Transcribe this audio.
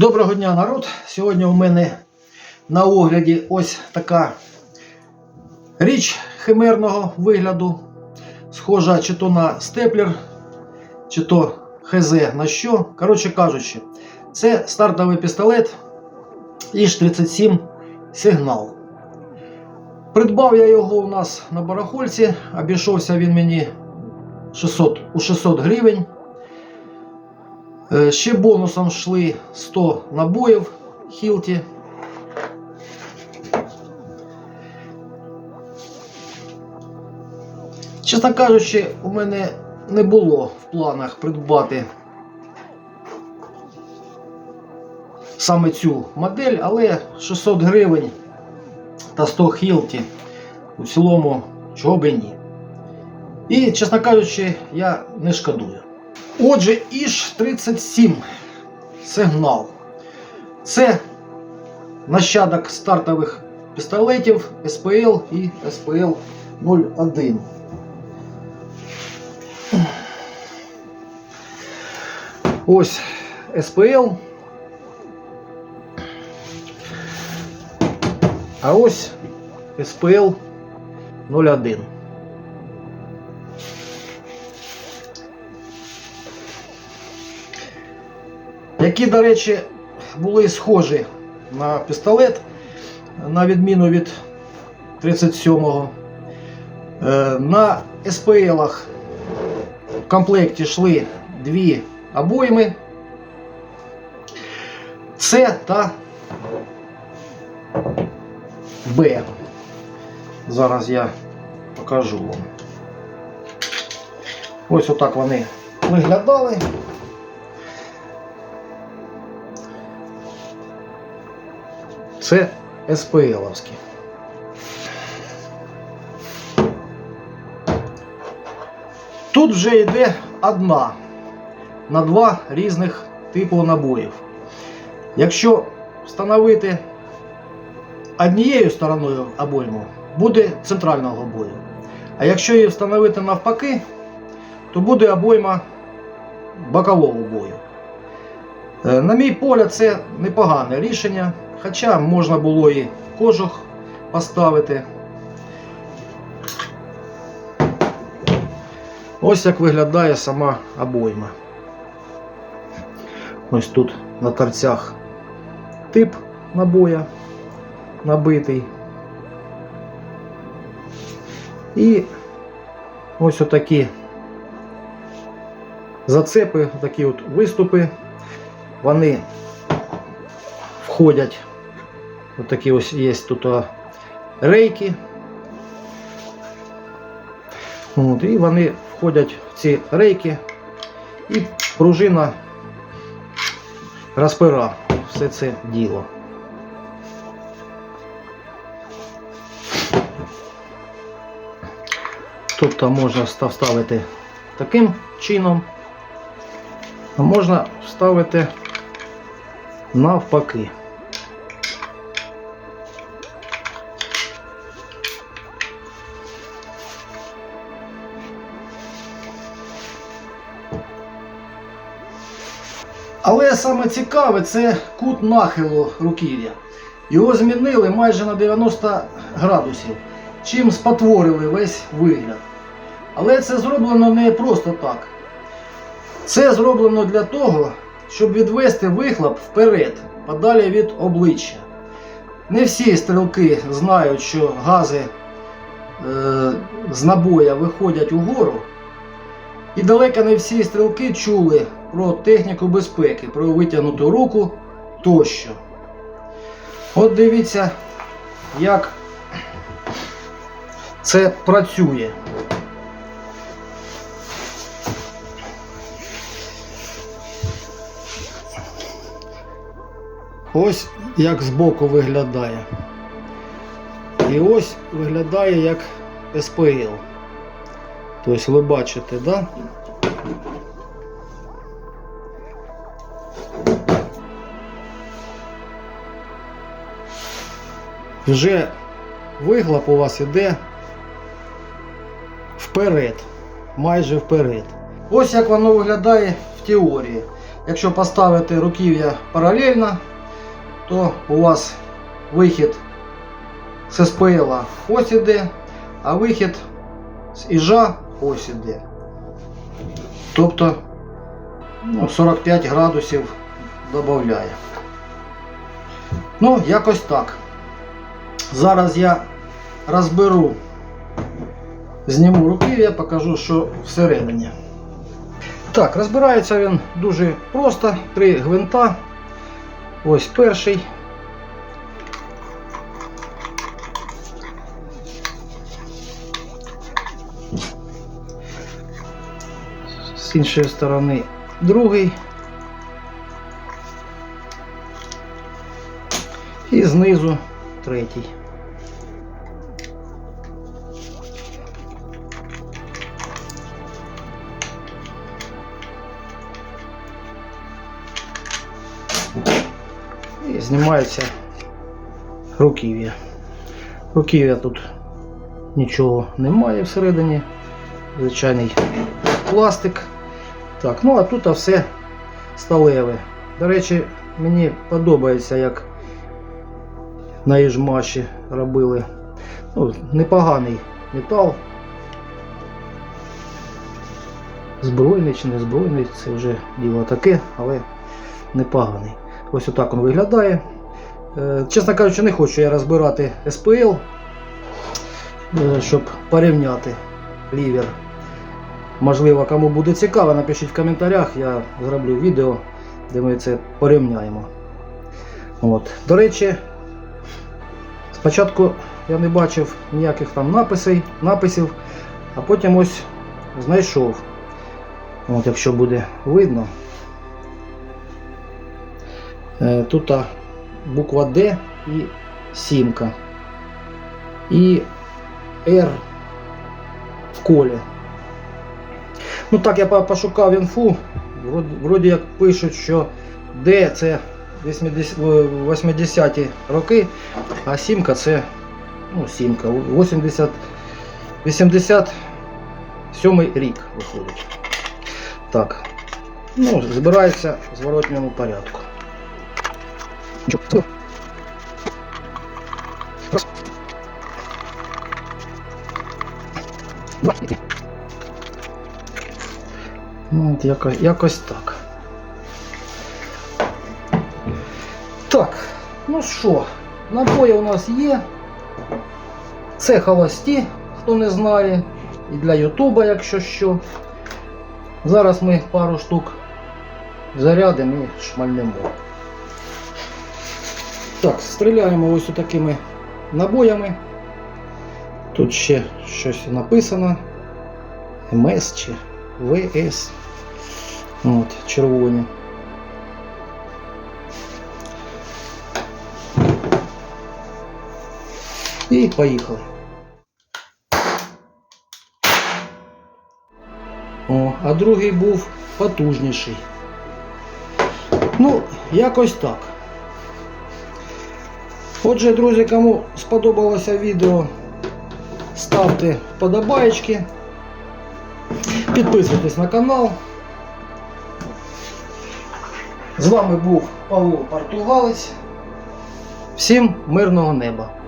Доброго дня, народ! Сьогодні у мене на огляді ось така річ химерного вигляду. Схожа чи то на степлер, чи то хз на що. Коротше кажучи, це стартовий пістолет Іж-37 сигнал. Придбав я його у нас на барахольці, обійшовся він мені 600, у 600 гривень. Е, Ще бонусом йшли 100 набоїв Хілті. Чесно кажучи, у мене не було в планах придбати саме цю модель, але 600 гривень та 100 Хілті у цілому чого би ні. І, чесно кажучи, я не шкодую. Отже, Іж-37 сигнал. Це нащадок стартових пістолетів СПЛ і СПЛ 01. Ось СПЛ. А ось СПЛ 01. Які, до речі, були схожі на пістолет, на відміну від 37-го. Е, На СПЛах в комплекті йшли дві обойми. С та Б. Зараз я покажу вам. Ось отак вони виглядали. Це СПЛовські. Тут вже йде одна на два різних типу набоїв. Якщо встановити однією стороною обойму, буде центрального бою. А якщо її встановити навпаки, то буде обойма бокового бою. Е, На мій погляд, це непогане рішення. Хоча можна було і кожух поставити. Ось як виглядає сама обойма. Ось тут на торцях тип набоя набитий. І ось отакі зацепи, такі от виступи, вони входять Ось такі ось є тут рейки. От, і вони входять в ці рейки і пружина розпира все це діло. Тобто можна вставити таким чином, а можна вставити навпаки. Але саме цікаве це кут нахилу руків'я. Його змінили майже на 90 градусів, чим спотворили весь вигляд. Але це зроблено не просто так. Це зроблено для того, щоб відвести вихлоп вперед, подалі від обличчя. Не всі стрілки знають, що гази е, з набоя виходять угору. І далеко не всі стрілки чули про техніку безпеки, про витягнуту руку тощо. От дивіться, як це працює. Ось як збоку виглядає. І ось виглядає як СПЛ. Тобто ви бачите, да? Вже вихлоп у вас іде вперед, майже вперед. Ось як воно виглядає в теорії. якщо поставити руків'я паралельно, то у вас вихід з СПЛ ось іде, а вихід з іжа ось іде. Тобто ну, 45 градусів додає. Ну, якось так. Зараз я розберу, зніму руків'я, покажу, що всередині. Так, розбирається він дуже просто. Три гвинта. Ось перший. З іншої сторони другий. І знизу третій. І знімається руків'я. Руків'я тут нічого немає всередині. Звичайний пластик. Так, ну а тут все сталеве. До речі, мені подобається, як на Іжмаші робили. Ну, непоганий метал. Збройний чи не збройний, це вже діло таке, але непоганий. Ось отак він виглядає. Е, Чесно кажучи, не хочу я розбирати СПЛ, е, щоб порівняти лівер. Можливо, кому буде цікаво, напишіть в коментарях, я зроблю відео, де ми це порівняємо. От. До речі, спочатку я не бачив ніяких там написів, написів, а потім ось знайшов. От, якщо буде видно. Е, Тут буква Д і сімка. І R в колі. Ну так, я пошукав інфу. Вроді, як пишуть, що Д це 80 в- 80-ті роки, а сімка це ну, сімка, 80, 87 рік виходить. Так. Ну, збирається в зворотньому порядку. Ну, от якось, якось так. Так, ну що, набої у нас є. Це холості, хто не знає. І для Ютуба, якщо що. Зараз ми пару штук зарядимо і шмальнемо. Так, стріляємо ось такими набоями. Тут ще щось написано. МС чи ВС. От, червоні. І поїхали. О, а другий був потужніший. Ну, якось так. Отже, друзі, кому сподобалося відео, ставте вподобаєчки, підписуйтесь на канал. З вами був Павло Португалець. Всім мирного неба!